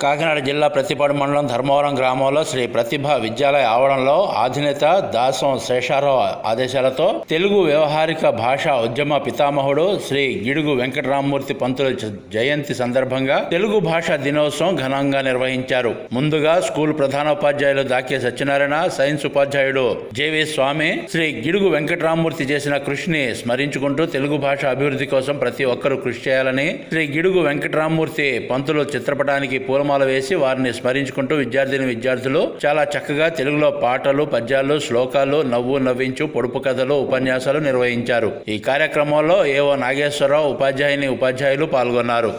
కాకినాడ జిల్లా ప్రతిపాడు మండలం ధర్మవరం గ్రామంలో శ్రీ ప్రతిభ విద్యాలయ ఆవరణలో అధినేత దాసం శేషారావు ఆదేశాలతో తెలుగు వ్యవహారిక భాషా ఉద్యమ పితామహుడు శ్రీ గిడుగు వెంకటరామమూర్తి పంతుల జయంతి సందర్భంగా తెలుగు భాషా దినోత్సవం ఘనంగా నిర్వహించారు. ముందుగా స్కూల్ ప్రధానోపాధ్యాయులు దాకే సత్యనారాయణ సైన్స్ ఉపాధ్యాయుడు జేవి స్వామి శ్రీ గిడుగు వెంకటరామమూర్తి చేసిన కృషిని స్మరించుకుంటూ తెలుగు భాష అభివృద్ధి కోసం ప్రతి ఒక్కరూ కృషి చేయాలని శ్రీ గిడుగు వెంకటరామమూర్తి పంతులు చిత్రపటానికి పూలమాల వేసి వారిని స్మరించుకుంటూ విద్యార్థిని విద్యార్థులు చాలా చక్కగా తెలుగులో పాటలు పద్యాలు శ్లోకాలు నవ్వు నవ్వించు పొడుపు కథలు ఉపన్యాసాలు నిర్వహించారు. ఈ కార్యక్రమంలో ఏవో నాగేశ్వరరావు ఉపాధ్యాయుని ఉపాధ్యాయులు పాల్గొన్నారు.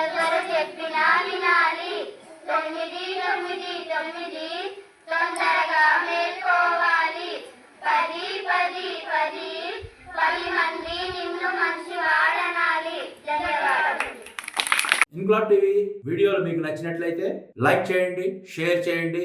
ఎవరు చెప్పినా వినాలి. తొమ్మిది తొమ్మిది తొమ్మిది. తొందరగా మేల్కోవాలి. పది పది పది. పది మంది నిన్ను మంచి వాడనాలి ఇంక్లాబ్ టీవీ వీడియోలు మీకు నచ్చినట్లయితే లైక్ చేయండి షేర్ చేయండి.